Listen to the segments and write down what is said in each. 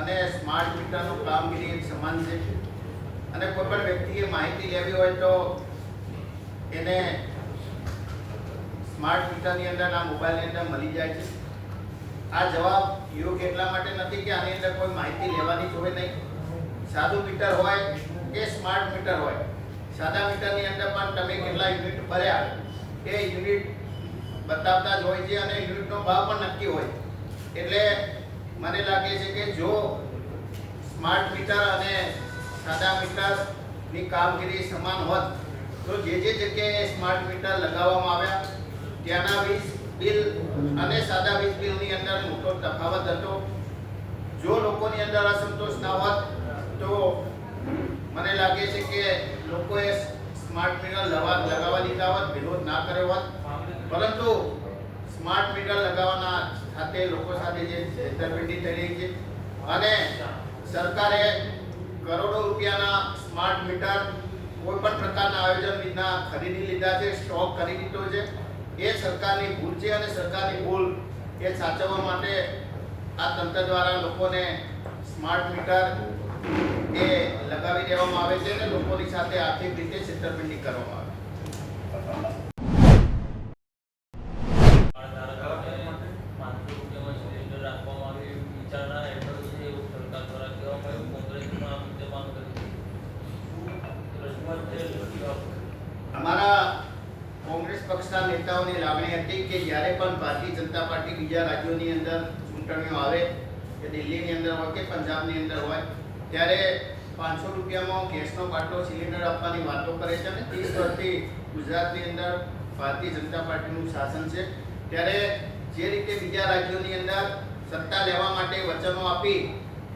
અને સ્માર્ટ મીટરનું કામગીરી એક સમાન છે. અને કોઈ પણ વ્યક્તિએ માહિતી લેવી હોય તો એને સ્માર્ટ મીટરની અંદર આ મોબાઈલની અંદર મળી જાય છે. આ જવાબ યોગ એટલા માટે નથી કે આની અંદર કોઈ માહિતી લેવાની જ હોય નહીં. સાદું મીટર હોય કે સ્માર્ટ મીટર હોય. સાદા મીટરની અંદર પણ તમે કેટલા યુનિટ ભર્યા એ યુનિટ બતાવતા જ હોય છે અને યુનિટનો ભાવ પણ નક્કી હોય. એટલે મને લાગે છે કે જો સ્માર્ટ મીટર અને સાદા મીટરની કામગીરી સમાન હોત, તો જે જે જગ્યાએ સ્માર્ટ મીટર લગાવવામાં આવ્યા, ત્યાંના વીજ બિલ અને સાદા વીજ બિલની અંદર મોટો તફાવત હતો. જો લોકોની અંદર અસંતોષ ના હોત, તો મને લાગે છે કે લોકોએ સ્માર્ટ મીટર લવા, લગાવવા દીધા હોત, વિરોધ ના કર્યો હોત. પરંતુ સ્માર્ટ મીટર લગાવવાના સાથે લોકો સાથે જે છેતરપિંડી થઈ રહી છે. અને સરકારે કરોડો રૂપિયાના સ્માર્ટ મીટર કોઈ પણ પ્રકારના આયોજન વિના ખરીદી લીધા છે, સ્ટોક કરી દીધો છે. એ સરકારની ભૂલ છે અને સરકારની ભૂલ એ સાચવવા માટે આ તંત્ર દ્વારા લોકોને સ્માર્ટ મીટર એ લગાવી દેવામાં આવે છે અને લોકોની સાથે આર્થિક રીતે છેતરપિંડી કરવામાં આવે છે ધારકોને પાંચસો રૂપિયામાં સિલિન્ડર રાખવામાં આવે એવી વિચારણા હેઠળ છે એવું સરકાર દ્વારા કહેવામાં આવ્યું કોંગ્રેસમાં આ મુદ્દે માંગ કરી રજૂઆત છે અમારા કોંગ્રેસ પક્ષના નેતાઓની લાગણી હતી કે જ્યારે પણ ભારતીય જનતા પાર્ટી બીજા રાજ્યોની અંદર ચૂંટણીઓ આવે, કે દિલ્હીની અંદર હોય કે પંજાબની અંદર હોય, ત્યારે પાંચસો રૂપિયામાં ગેસનો બાટલો સિલિન્ડર આપવાની વાતો કરે છે અને ત્રીસ વર્ષથી ગુજરાતની અંદર ભારતીય જનતા પાર્ટીનું શાસન છે. ત્યારે જે રીતે બીજા રાજ્યોની અંદર સત્તા લેવા માટે વચનો આપી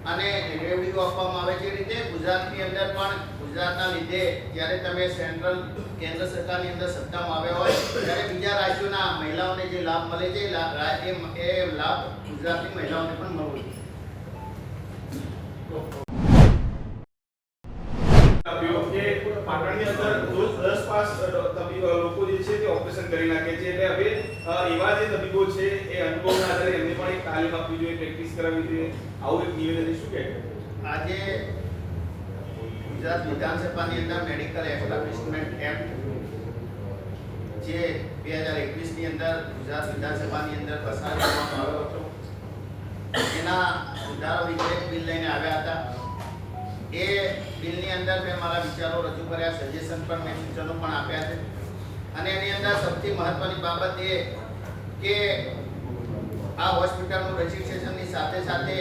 અને રેવડીઓ આપવામાં આવે છે રીતે ગુજરાતની અંદર પણ ગુજરાતના લીધે જ્યારે તમે સેન્ટ્રલ કેન્દ્ર સરકારની અંદર સત્તામાં આવ્યા હોય ત્યારે બીજા રાજ્યોના મહિલાઓને જે લાભ મળે છે એ લાભ ગુજરાતની મહિલાઓને પણ મળવો જોઈએ. પાટણની અંદર રોજ દસ પાસ તબીબ લોકો જે છે તે ઓપરેશન કરી નાખે છે એટલે હવે એવા જે તબીબો છે એ અનુભવના આધારે એમને પણ એક તાલીમ આપવી જોઈએ પ્રેક્ટિસ કરાવવી જોઈએ. આવું એક નિવેદન શું કહે આજે ગુજરાત વિધાનસભાની અંદર મેડિકલ એસ્ટાબ્લિશમેન્ટ એક્ટ જે બે હજાર એકવીસની અંદર ગુજરાત વિધાનસભાની અંદર પસાર કરવામાં આવ્યો હતો. એના સુધારો વિધેયક બિલ લઈને આવ્યા હતા. એ બિલની અંદર મેં મારા વિચારો રજૂ કર્યા સજેશન પણ મેં સૂચનો પણ આપ્યા છે. અને એની અંદર સૌથી મહત્વની બાબત એ કે આ હોસ્પિટલનું રજિસ્ટ્રેશનની સાથે સાથે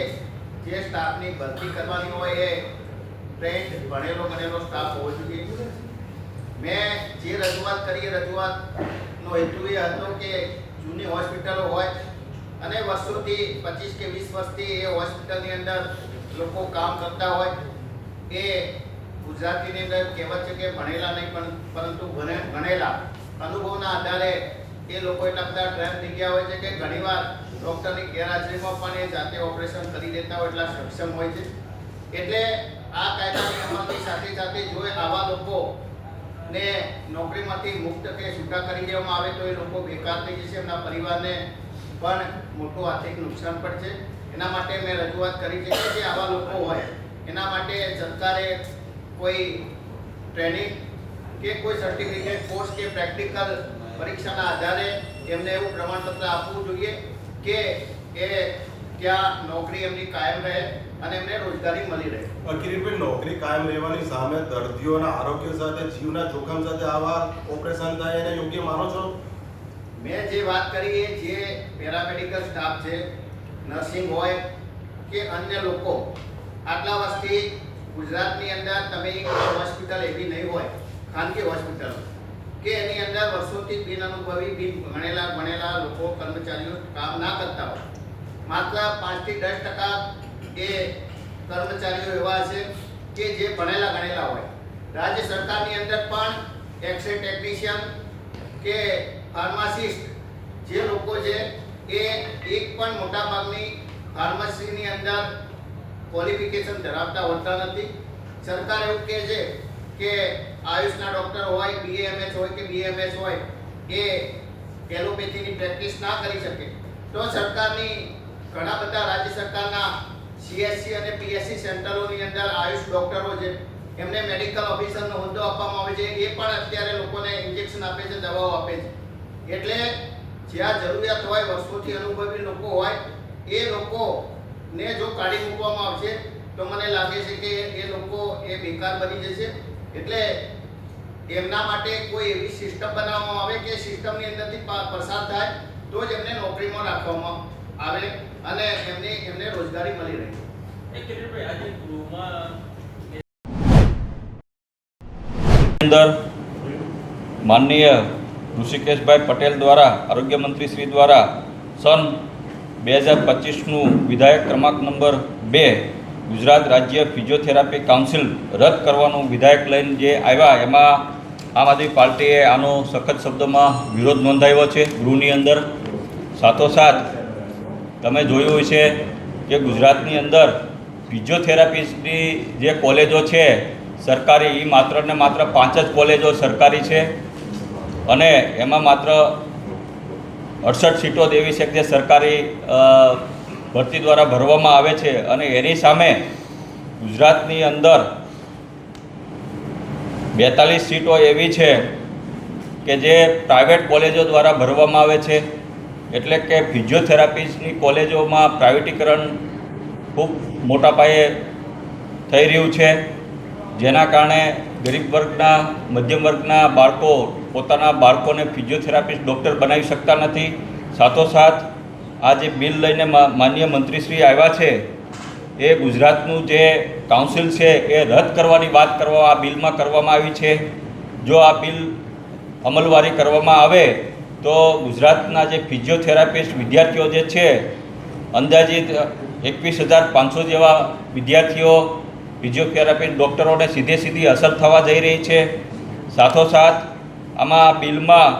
જે સ્ટાફની ભરતી કરવાની હોય એ ટ્રેન્ડ ભણેલો ગણેલો સ્ટાફ હોવો જોઈએ. મેં જે રજૂઆત કરી એ રજૂઆતનો હેતુ એ હતો કે જૂની હોસ્પિટલો હોય અને વર્ષોથી પચીસ કે વીસ વર્ષથી એ હોસ્પિટલની અંદર લોકો કામ કરતા હોય. એ ગુજરાતીની અંદર કહેવત છે કે ભણેલા નહીં, પણ પરંતુ ભણે- ભણેલા અનુભવના આધારે એ લોકો એટલા બધા ટ્રેન થઈ ગયા હોય છે કે ઘણીવાર ડૉક્ટરની ગેરહાજરીમાં પણ એ જાતે ઓપરેશન કરી દેતા હોય એટલા સક્ષમ હોય છે. એટલે આ કાયદાની અમલની સાથે સાથે જો આવા લોકો ને નોકરીમાંથી મુક્ત કે છૂટા કરી દેવામાં આવે તો એ લોકો બેકાર થઈ જશે એમના પરિવારને પણ મોટું આર્થિક નુકસાન પડશે એના માટે મેં રજૂઆત કરી છે કે જે આવા લોકો હોય, એના માટે સરકારે કોઈ ટ્રેનિંગ કે કોઈ સર્ટિફિકેટ કોર્સ કે પ્રેક્ટિકલ પરીક્ષાના આધારે એમને એવું પ્રમાણપત્ર આપવું જોઈએ કે એ ત્યાં નોકરી એમની કાયમ રહે. અને એમને રોજગારી મળી રહે. કિરીટભાઈ નોકરી કાયમ રહેવાની સામે દર્દીઓના આરોગ્ય સાથે જીવના જોખમ સાથે આવા ઓપરેશન થાય એને યોગ્ય માનો છો? મેં જે વાત કરી એ જે પેરામેડિકલ સ્ટાફ છે નર્સિંગ હોય કે અન્ય લોકો આટલા વર્ષથી ગુજરાતની અંદર તમે એક હોસ્પિટલ એવી નહીં હોય ખાનગી હોસ્પિટલ કે એની અંદર વર્ષોથી બિન અનુભવી બિન ભણેલા ભણેલા લોકો કર્મચારીઓ કામ ના કરતા હોય. માત્ર પાંચથી દસ ટકા એ કર્મચારીઓ એવા છે કે જે ભણેલા ગણેલા હોય. રાજ્ય સરકારની અંદર પણ એક્સરે ટેકનિશિયન કે ફાર્માસિસ્ટ જે લોકો છે એ એક પણ મોટા ભાગની ફાર્મસીની અંદર ક્વોલિફિકેશન ધરાવતા હોતા નથી. સરકાર એવું કહે છે કે આયુષના ડૉક્ટર હોય બીએમએસ હોય કે બીએમએસ હોય, એ એલોપેથીની પ્રેક્ટિસ ના કરી શકે. તો સરકારની ઘણા બધા રાજ્ય સરકારના સીએસસી અને પીએસસી સેન્ટરોની અંદર આયુષ ડોક્ટરો છે. એમને મેડિકલ ઓફિસરનો હોદ્દો આપવામાં આવે છે. એ પણ અત્યારે લોકોને ઇન્જેક્શન આપે છે, દવાઓ આપે છે. એટલે જ્યાં જરૂરિયાત હોય, વર્ષોથી અનુભવી લોકો હોય, એ લોકોને જો કાઢી મૂકવામાં આવશે, તો મને લાગે છે કે એ લોકો એ બેકાર બની જશે. એટલે એમના માટે કોઈ એવી સિસ્ટમ બનાવવામાં આવે કે સિસ્ટમની અંદરથી પસાર થાય, તો જ એમને નોકરીમાં રાખવામાં આવે. અને એમને એમને રોજગારી મળી રહી. આજે ગૃહમાં અંદર માનનીય ઋષિકેશભાઈ પટેલ દ્વારા આરોગ્ય મંત્રી શ્રી દ્વારા સન બે હજાર પચીસનું વિધાયક ક્રમાંક નંબર બે ગુજરાત રાજ્ય ફિઝિયોથેરાપી કાઉન્સિલ રદ કરવાનું વિધાયક લઈને જે આવ્યા એમાં આમ આદમી પાર્ટીએ આનો સખત શબ્દોમાં વિરોધ નોંધાવ્યો છે ગૃહની અંદર. સાથોસાથ તમે જોયું હશે કે ગુજરાતની અંદર ફિઝિયોથેરાપિસ્ટની જે કોલેજો છે, સરકારી એ માત્ર ને માત્ર પાંચ જ કોલેજો સરકારી છે. અને એમાં માત્ર અડસઠ સીટો એવી છે જે સરકારી ભરતી દ્વારા ભરવામાં આવે છે. અને એની સામે ગુજરાતની અંદર બેતાલીસ સીટો એવી છે કે જે પ્રાઇવેટ કોલેજો દ્વારા ભરવામાં આવે છે. એટલે કે ફિઝિયોથેરાપિસ્ટની કોલેજોમાં પ્રાઇવેટીકરણ ખૂબ મોટા પાયે થઈ રહ્યું છે. જેના કારણે ગરીબ વર્ગના, મધ્યમ વર્ગના બાળકો પોતાના બાળકોને ફિઝિયોથેરાપિસ્ટ ડૉક્ટર બનાવી શકતા નથી. સાથોસાથ, આ જે બિલ લઈને માન્ય મંત્રીશ્રી આવ્યા છે, એ ગુજરાતનું જે કાઉન્સિલ છે, એ રદ કરવાની વાત કરવા, આ બિલમાં કરવામાં આવી છે. જો આ બિલ અમલવારી કરવામાં આવે તો ગુજરાતના જે ફિઝિયોથેરાપિસ્ટ વિદ્યાર્થીઓ જે છે, અંદાજિત એકવીસ હજાર પાંચસો જેવા વિદ્યાર્થીઓ ફિઝિયોથેરાપિસ્ટ ડૉક્ટરોને સીધે સીધી અસર થવા જઈ રહી છે. સાથોસાથ, આમાં બિલમાં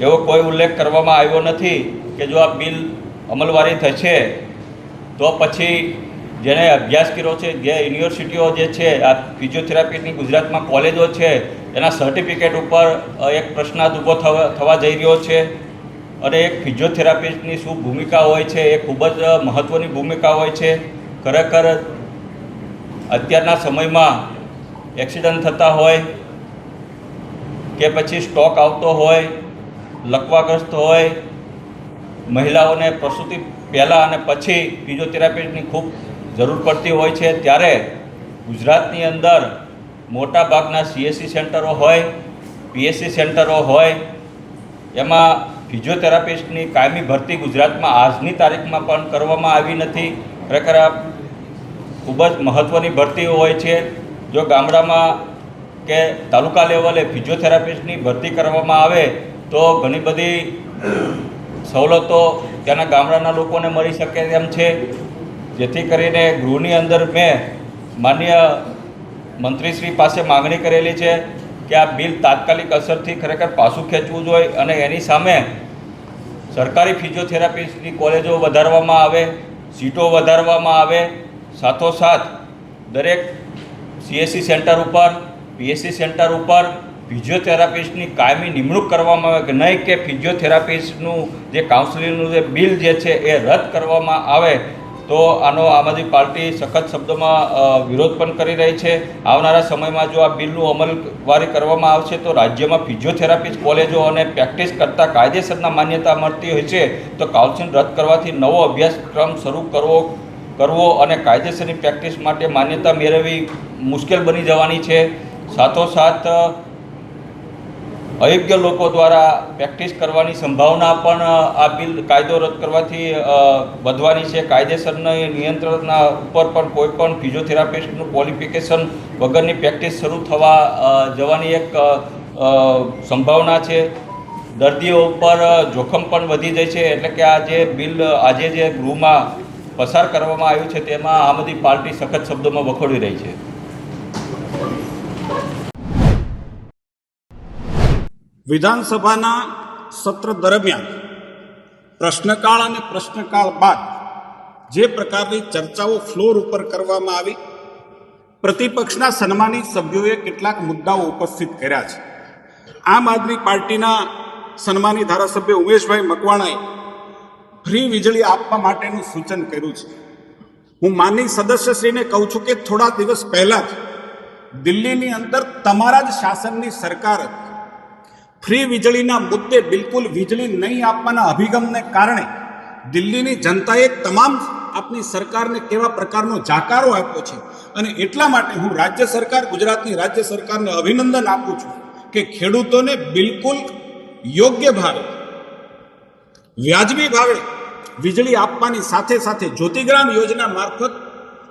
એવો કોઈ ઉલ્લેખ કરવામાં આવ્યો નથી કે જો આ બિલ અમલવારી થશે, તો પછી જેણે અભ્યાસ કર્યો છે, જે યુનિવર્સિટીઓ જે છે, આ ફિઝિયોથેરાપીની ગુજરાતમાં કોલેજો છે, એના સર્ટિફિકેટ ઉપર એક પ્રશ્નાર્થ ઊભો થવા જઈ રહ્યો છે. અને એક ફિઝિયોથેરાપિસ્ટની શું ભૂમિકા હોય છે, એ ખૂબ જ મહત્ત્વની ભૂમિકા હોય છે. ખરેખર અત્યારના સમયમાં એક્સિડન્ટ થતા હોય કે પછી સ્ટોક આવતો હોય, લકવાગ્રસ્ત હોય, મહિલાઓને પ્રસૂતિ પહેલાં અને પછી ફિઝિયોથેરાપિસ્ટની ખૂબ જરૂર પડતી હોય છે, ત્યારે ગુજરાતની અંદર મોટા ભાગના સીએસસી સેન્ટરો હોય પીએસસી સેન્ટરો હોય, એમાં ફિઝિયોથેરાપિસ્ટની કાયમી ભરતી ગુજરાતમાં આજની તારીખમાં પણ કરવામાં આવી નથી. ખરેખર આ ખૂબ જ મહત્ત્વની ભરતીઓ હોય છે. જો ગામડામાં કે તાલુકા લેવલે ફિઝિયોથેરાપિસ્ટની ભરતી કરવામાં આવે, તો ઘણી બધી સવલતો ત્યાંના ગામડાના લોકોને મળી શકે એમ છે. જેથી કરીને ગૃહની અંદર મેં માન્ય મંત્રીશ્રી પાસે માગણી કરેલી છે કે આ બિલ તાત્કાલિક અસરથી ખરેખર પાછું ખેંચવું જોઈએ અને એની સામે સરકારી ફિઝિયોથેરાપિસ્ટની કોલેજો વધારવામાં આવે, સીટો વધારવામાં આવે. સાથોસાથ દરેક સીએસસી સેન્ટર ઉપર પીએસસી સેન્ટર ઉપર ફિઝિયોથેરાપિસ્ટની કાયમી નિમણૂક કરવામાં આવે કે નહીં કે ફિઝિયોથેરાપિસ્ટનું જે કાઉન્સિલિંગનું જે બિલ જે છે એ રદ કરવામાં આવે તો આનો આમ આદમી પાર્ટી સખત શબ્દોમાં વિરોધ પણ કરી રહી છે. આવનારા સમયમાં જો આ બિલનું અમલવારી કરવામાં આવશે, તો રાજ્યમાં ફિઝિયોથેરાપિસ્ટ કોલેજો અને પ્રેક્ટિસ કરતા કાયદેસરના માન્યતા મળતી હોય છે. તો કાઉન્સિલ રદ કરવાથી નવો અભ્યાસક્રમ શરૂ કરવો કરવો અને કાયદેસરની પ્રેક્ટિસ માટે માન્યતા મેળવવી મુશ્કેલ બની જવાની છે. સાથોસાથ અયોગ્ય લોકો દ્વારા પ્રેક્ટિસ કરવાની સંભાવના પણ આ બિલ કાયદો રદ કરવાથી વધવાની છે. કાયદેસરના નિયંત્રણના ઉપર પણ કોઈ પણ ફિઝિયોથેરાપિસ્ટનું ક્વોલિફિકેશન વગરની પ્રેક્ટિસ શરૂ થવા જવાની એક સંભાવના છે. દર્દીઓ ઉપર જોખમ પણ વધી જાય છે. એટલે કે આ જે બિલ આજે જે ગૃહમાં પસાર કરવામાં આવ્યું છે, તેમાં આમ બધી પાર્ટી સખત શબ્દોમાં વખોડી રહી છે. વિધાનસભાના સત્ર દરમિયાન પ્રશ્નકાળ અને પ્રશ્નકાળ બાદ જે પ્રકારની ચર્ચાઓ ફ્લોર ઉપર કરવામાં આવી, પ્રતિપક્ષના સન્માનિત સભ્યોએ કેટલાક મુદ્દાઓ ઉપસ્થિત કર્યા છે. આમ આદમી પાર્ટીના સન્માનિત ધારાસભ્ય ઉમેશભાઈ મકવાણાએ ફ્રી વીજળી આપવા માટેનું સૂચન કર્યું છે. હું માનની સદસ્યશ્રીને કહું છું કે થોડા દિવસ પહેલાં જ દિલ્હીની અંદર તમારા જ શાસનની સરકાર હતી ફ્રી વીજળીના મુદ્દે બિલકુલ વીજળી નહીં આપવાના અભિગમને કારણે દિલ્હીની જનતાએ તમામ આપની સરકારને કેવા પ્રકારનો જાકારો આપ્યો છે અને એટલા માટે હું રાજ્ય સરકાર, ગુજરાતની રાજ્ય સરકારને અભિનંદન આપું છું કે ખેડૂતોને બિલકુલ યોગ્ય ભાવે, વ્યાજબી ભાવે વીજળી આપવાની સાથે સાથે જ્યોતિગ્રામ યોજના મારફત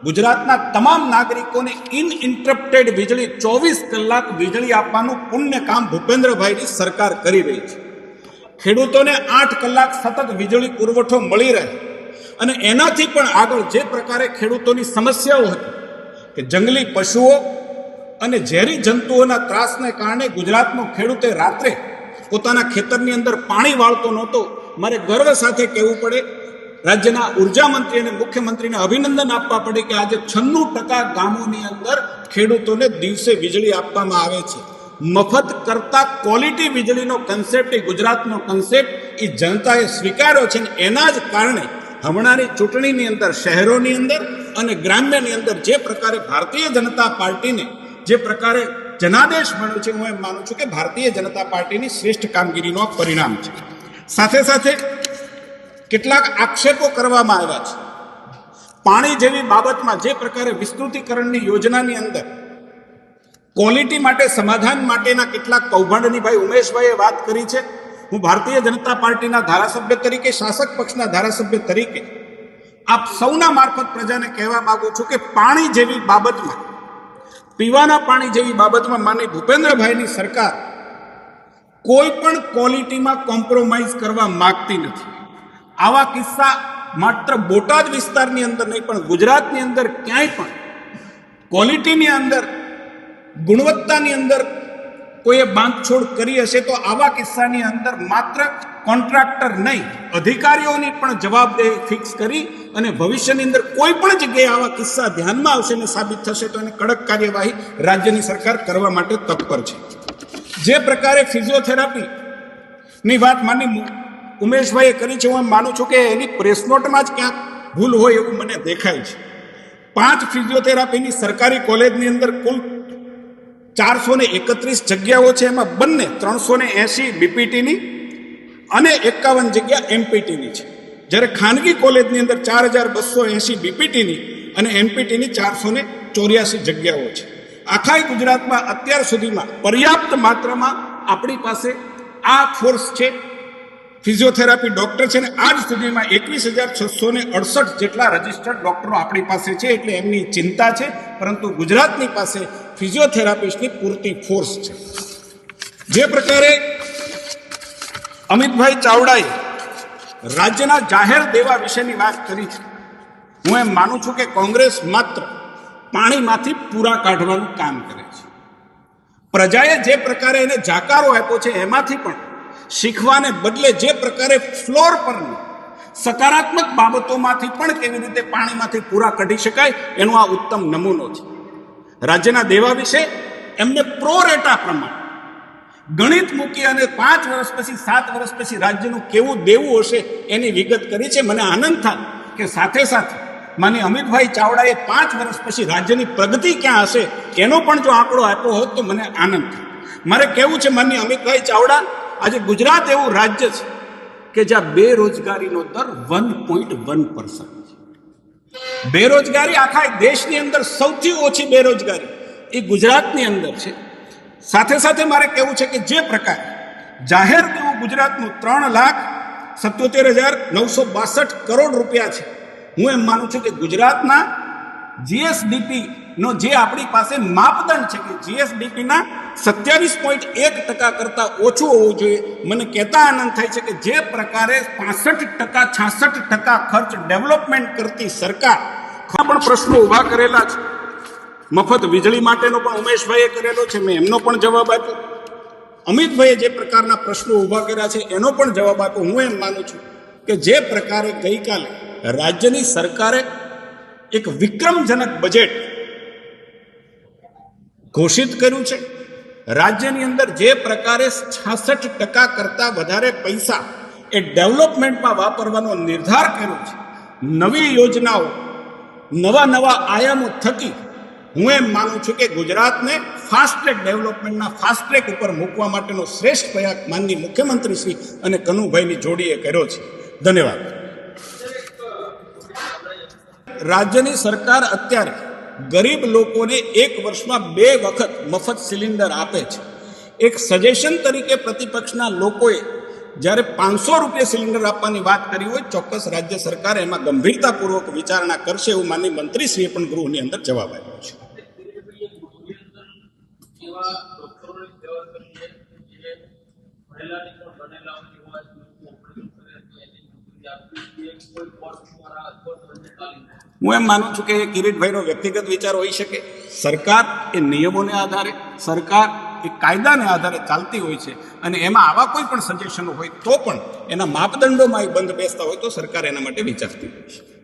ગુજરાતના તમામ નાગરિકોને ઇનઇન્ટરપ્ટેડ વીજળી, ચોવીસ કલાક વીજળી આપવાનું પુણ્ય કામ ભૂપેન્દ્રભાઈની સરકાર કરી રહી છે. ખેડૂતોને આઠ કલાક સતત વીજળી પુરવઠો મળી રહે. અને એનાથી પણ આગળ જે પ્રકારે ખેડૂતોની સમસ્યાઓ હતી, કે જંગલી પશુઓ અને ઝેરી જંતુઓના ત્રાસને કારણે ગુજરાતનો ખેડૂતે રાત્રે પોતાના ખેતરની અંદર પાણી વાળતો નહોતો. મારે ગર્વ સાથે કહેવું પડે રાજ્યના ઊર્જા મંત્રી અને મુખ્યમંત્રીને અભિનંદન આપવા પડે કે આજે છન્નું ટકા ગામોની અંદર ખેડૂતોને દિવસે વીજળી આપવામાં આવે છે. મફત કરતા ક્વોલિટી વીજળીનો કન્સેપ્ટ એ ગુજરાતનો કન્સેપ્ટ એ જનતાએ સ્વીકાર્યો છે અને એના જ કારણે હમણાંની ચૂંટણીની અંદર, શહેરોની અંદર અને ગ્રામ્યની અંદર જે પ્રકારે ભારતીય જનતા પાર્ટીને, જે પ્રકારે જનાદેશ મળ્યો છે, હું એમ માનું છું કે ભારતીય જનતા પાર્ટીની શ્રેષ્ઠ કામગીરીનો પરિણામ છે. સાથે સાથે કેટલાક આક્ષેપો કરવામાં આવ્યા છે. પાણી જેવી બાબતમાં જે પ્રકારે વિસ્તૃતિકરણની યોજનાની અંદર ક્વોલિટી માટે, સમાધાન માટેના કેટલાક કૌભાંડની ભાઈ ઉમેશભાઈએ વાત કરી છે. હું ભારતીય જનતા પાર્ટીના ધારાસભ્ય તરીકે, શાસક પક્ષના ધારાસભ્ય તરીકે આપ સૌના મારફત પ્રજાને કહેવા માંગુ છું કે પાણી જેવી બાબતમાં, પીવાના પાણી જેવી બાબતમાં માની ભૂપેન્દ્રભાઈની સરકાર કોઈ પણ ક્વોલિટીમાં કોમ્પ્રોમાઇઝ કરવા માગતી નથી. આવા કિસ્સા માત્ર બોટાદ વિસ્તારની અંદર નહીં, પણ ગુજરાતની અંદર ક્યાંય પણ ક્વોલિટીની અંદર, ગુણવત્તાની અંદર કોઈએ બાંધછોડ કરી હશે તો આવા કિસ્સાની અંદર માત્ર કોન્ટ્રાક્ટર નહીં, અધિકારીઓની પણ જવાબદેહી ફિક્સ કરી અને ભવિષ્યની અંદર કોઈ પણ જગ્યાએ આવા કિસ્સા ધ્યાનમાં આવશે અને સાબિત થશે તો એને કડક કાર્યવાહી રાજ્યની સરકાર કરવા માટે તત્પર છે. જે પ્રકારે ફિઝિયોથેરાપી ની વાત માની ઉમેશભાઈએ કરી છે, હું માનું છું કે એની પ્રેસ નોટમાં જ ક્યાંક ભૂલ હોય એવું મને દેખાય છે. પાંચ ફિઝિયોથેરાપીની સરકારી કોલેજની અંદર કુલ ચારસો ને એકત્રીસ જગ્યાઓ છે, એમાં બંને ત્રણસો ને એંશી બીપીટીની અને એકાવન જગ્યા એમપીટીની છે. જ્યારે ખાનગી કોલેજની અંદર ચાર હજાર બસો એંશી બીપીટીની અને એમપીટીની ચારસો ને ચોર્યાસી જગ્યાઓ છે. આખા ગુજરાતમાં અત્યાર સુધીમાં પર્યાપ્ત માત્રામાં આપણી પાસે આ ફોર્સ છે ફિઝિયોથેરાપી ડૉક્ટર છે ને આજ સુધીમાં એકવીસ હજાર છસો ને અડસઠ જેટલા રજિસ્ટર્ડ ડૉક્ટરો આપણી પાસે છે એટલે એમની ચિંતા છે, પરંતુ ગુજરાતની પાસે ફિઝિયોથેરાપિસ્ટની પૂરતી ફોર્સ છે. જે પ્રકારે અમિતભાઈ ચાવડાએ રાજ્યના જાહેર દેવા વિશેની વાત કરી છે. હું એમ માનું છું કે કોંગ્રેસ માત્ર પાણીમાંથી પૂરા કાઢવાનું કામ કરે છે. પ્રજાએ જે પ્રકારે એને જાકારો આપ્યો છે, એમાંથી પણ શીખવાને બદલે જે પ્રકારે ફ્લોર પરની સકારાત્મક બાબતોમાંથી પણ કેવી રીતે પાણીમાંથી પૂરા કાઢી શકાય, એનો આ ઉત્તમ નમૂનો છે. રાજ્યના દેવા વિશે એમને પ્રોરેટા પ્રમાણે ગણિત મૂકી અને પાંચ વર્ષ પછી, સાત વર્ષ પછી રાજ્યનું કેવું દેવું હશે એની વિગત કરી છે. મને આનંદ થાય કે સાથે સાથે માની અમિતભાઈ ચાવડાએ પાંચ વર્ષ પછી રાજ્યની પ્રગતિ ક્યાં હશે, એનો પણ જો આંકડો આપ્યો હોત તો મને આનંદ થાય. મારે કેવું છે માની અમિતભાઈ ચાવડા આજે ગુજરાત એવું રાજ્ય છે કે જ્યાં બેરોજગારીનો દર વન પોઈન્ટ વન પર્સન્ટ છે. બેરોજગારી આખા દેશની અંદર સૌથી ઓછી બેરોજગારી એ ગુજરાતની અંદર છે. સાથે સાથે મારે કહેવું છે કે જે પ્રકારે જાહેર દેવું ગુજરાતનું ત્રણ લાખ સત્યોતેર હજાર નવસો બાસઠ કરોડ રૂપિયા છે. હું એમ માનું છું કે ગુજરાતના જીએસડીપી નો, જે આપણી પાસે માપદંડ છે કે જીએસડીપીના સત્યાવીસ પોઈન્ટ એક ટકા કરતાં ઓછું હોવું જોઈએ. મને કહેતા આનંદ થાય છે કે જે પ્રકારે પાસઠ ટકા, છાસઠ ટકા ખર્ચ ડેવલપમેન્ટ કરતી સરકાર પણ પ્રશ્નો ઊભા કરેલા છે. મફત વીજળી માટેનો પણ ઉમેશભાઈએ કરેલો છે. મેં એમનો પણ જવાબ આપ્યો. અમિતભાઈએ જે પ્રકારના પ્રશ્નો ઊભા કર્યા છે, એનો પણ જવાબ આપ્યો. હું એમ માનું છું કે જે પ્રકારે ગઈકાલે રાજ્યની સરકારે એક વિક્રમજનક બજેટ ઘોષિત કર્યું છે. રાજ્યની અંદર જે પ્રકારે છાસઠ ટકા કરતાં વધારે પૈસા એ ડેવલપમેન્ટમાં વાપરવાનો નિર્ધાર કર્યો છે. નવી યોજનાઓ, નવા નવા આયામો થકી હું એમ માનું છું કે ગુજરાતને ફાસ્ટ ટ્રેક ડેવલપમેન્ટના ફાસ્ટ ટ્રેક ઉપર મૂકવા માટેનો શ્રેષ્ઠ પ્રયાસ માનની મુખ્યમંત્રી શ્રી અને કનુભાઈની જોડીએ કર્યો છે. ધન્યવાદ. રાજ્યની સરકાર અત્યારે ગરીબ લોકોને એક વર્ષમાં બે વખત મફત સિલિન્ડર આપે છે. એક સજેશન તરીકે પ્રતિપક્ષના લોકોએ જ્યારે પાંચસો રૂપિયા સિલિન્ડર આપવાની વાત કરી હોય, ચોક્કસ રાજ્ય સરકાર એમાં ગંભીરતાપૂર્વક વિચારણા કરશે એવું માનની મંત્રીશ્રીએ પણ ગૃહની અંદર જવાબ આપ્યો છે. એવા હું એમ માનું છું કે એ કિરીટભાઈનો વ્યક્તિગત વિચાર હોઈ શકે. સરકાર એ નિયમોને આધારે, સરકાર એ કાયદાને આધારે ચાલતી હોય છે અને એમાં આવા કોઈ પણ સજેશનો હોય તો પણ એના માપદંડોમાં એ બંધ બેસતા હોય તો સરકાર એના માટે વિચારતી હોય છે.